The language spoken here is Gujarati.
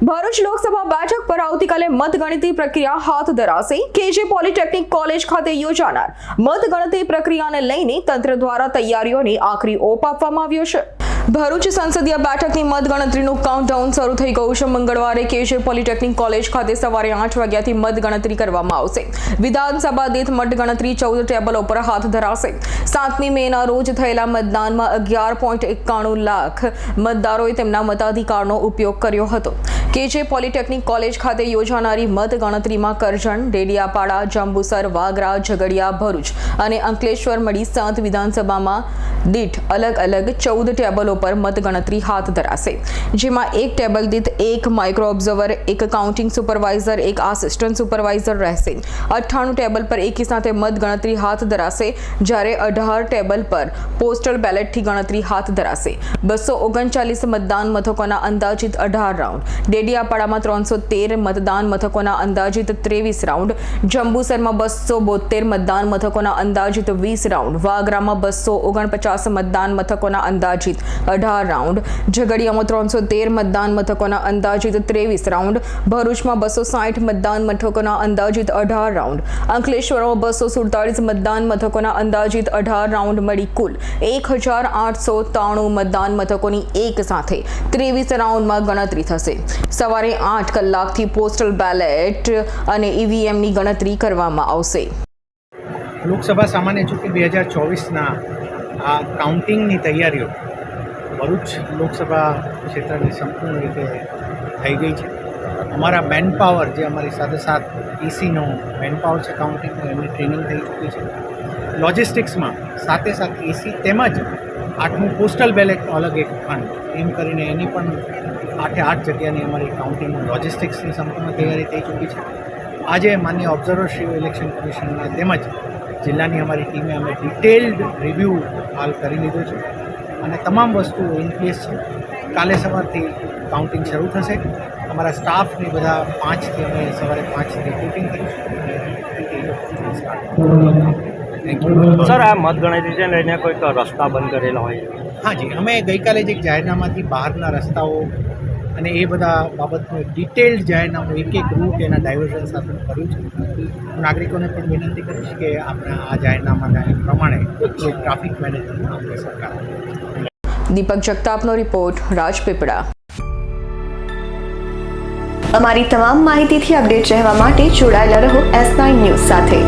ભરૂચ લોકસભા બેઠક પર આવતીકાલે મતગણતરી પ્રક્રિયા હાથ ધરાશે. કેજે પોલિટેકનિક કોલેજ ખાતે યોજાનાર મતગણતરી પ્રક્રિયાને લઈને તંત્ર દ્વારા તૈયારીઓને આખરી ઓપ આપવામાં આવ્યો છે. ભરૂચ સંસદીય બેઠકની મતગણતરીનું કાઉન્ટડાઉન શરૂ થઈ ગયું છે. મંગળવારે કેશે પોલિટેકનિક કોલેજ ખાતે સવારે આઠ વાગ્યાથી મતગણતરી કરવામાં આવશે. વિધાનસભા દીઠ મતગણતરી ચૌદ ટેબલ ઉપર હાથ ધરાશે. સાતમી મેના રોજ થયેલા મતદાનમાં અગિયાર પોઈન્ટ એકાણું લાખ મતદારોએ તેમના મતાધિકારનો ઉપયોગ કર્યો હતો. કેજે પોલિટેકનિક કોલેજ ખાતે યોજાનારી મતગણતરીમાં કરજણ, ડેડિયાપાડા, જંબુસર, વાગરા, ઝઘડિયા, ભરૂચ અને અંકલેશ્વર મળી સાત વિધાનસભામાં દીઠ અલગ અલગ ચૌદ ટેબલો પર મતગણતરી હાથ ધરાશે, જેમાં એક ટેબલ દીઠ એક માઇક્રો ઓબ્ઝર્વર, એક કાઉન્ટિંગ સુપરવાઇઝર, એક આસિસ્ટન્ટ સુપરવાઇઝર રહેશે. અઠ્ઠાણું ટેબલ પર એકી સાથે મતગણતરી હાથ ધરાશે, જ્યારે અઢાર ટેબલ પર પોસ્ટલ બેલેટથી ગણતરી હાથ ધરાશે. બસો ઓગણચાલીસ મતદાન મથકોના અંદાજિત અઢાર રાઉન્ડ. ડેડિયાપાડામાં ત્રણસો તેર મતદાન મથકોના અંદાજિત ત્રેવીસ રાઉન્ડ. જંબુસરમાં બસો બોતેર મતદાન મથકોના અંદાજિત વીસ રાઉન્ડ. વાગરામાં બસો ઓગણપચાસ મતદાન મથકોના અંદાજિત અઢાર રાઉન્ડ. ઝઘડિયામાં ત્રણસો તેર મતદાન મથકોના અંદાજિત ત્રેવીસ રાઉન્ડ. ભરૂચમાં બસો સાઠ મતદાન મથકોના અંદાજિત અઢાર રાઉન્ડ. અંકલેશ્વરમાં બસો સુડતાલીસ મતદાન મથકોના અંદાજિત અઢાર રાઉન્ડ મળી કુલ એક હજાર આઠસો ત્રાણું મતદાન મથકોની એક સાથે ત્રેવીસ રાઉન્ડમાં ગણતરી થશે. સવારે આઠ કલાકથી પોસ્ટલ બેલેટ અને ઈવીએમની ગણતરી કરવામાં આવશે. લોકસભા સામાન્ય ચૂંટણી બે હજાર ચોવીસના આ કાઉન્ટિંગની તૈયારીઓ ભરૂચ લોકસભા ક્ષેત્રની સંપૂર્ણ રીતે થઈ ગઈ છે. અમારા મેન પાવર જે અમારી સાથે સાથ એસીનો મેન પાવર છે કાઉન્ટિંગનો, એમની ટ્રેનિંગ થઈ ચૂકી છે. લોજિસ્ટિક્સમાં સાથે સાથે એસી તેમજ આઠમું પોસ્ટલ બેલેટનો અલગ એક ફંડ એમ કરીને એની પણ આઠે આઠ જગ્યાની અમારી કાઉન્ટિંગ લોજિસ્ટિક્સની સંપૂર્ણ તૈયારી થઈ ચૂકી છે. આજે માન્ય ઓબ્ઝર્વરશ્રીઓ ઇલેક્શન કમિશનના તેમજ જિલ્લાની અમારી ટીમે અમે ડિટેલ્ડ રિવ્યૂ હાલ કરી લીધો છે. અને તમામ વસ્તુઓ ઇન પ્લેસ છે. કાલે સવારથી કાઉન્ટિંગ શરૂ થશે. અમારા સ્ટાફની બધા પાંચથી અમે સવારે પાંચથી રિપોર્ટિંગ કરીશું. સર આ મતગણતરી છે લઈને કોઈક રસ્તા બંધ કરેલા હોય? હાજી અમે ગઈકાલે જે એક જાહેરનામાથી બહારના રસ્તાઓ અને એ બધા બાબતનું ડિટેલ્ડ જાહેરનામું એક એક રૂટ એના ડાયવર્ઝન સાથે કર્યું છે. હું નાગરિકોને પણ વિનંતી કરીશ કે આપણે આ જાહેરનામાના પ્રમાણે કોઈ ટ્રાફિક મેનેજમેન્ટ આપણે સરકાર દીપક જગતાપનો રિપોર્ટ રાજપીપળા. અમારી તમામ માહિતીથી અપડેટ રહેવા માટે જોડાયેલા રહો એસ નાઇન ન્યૂઝ સાથે.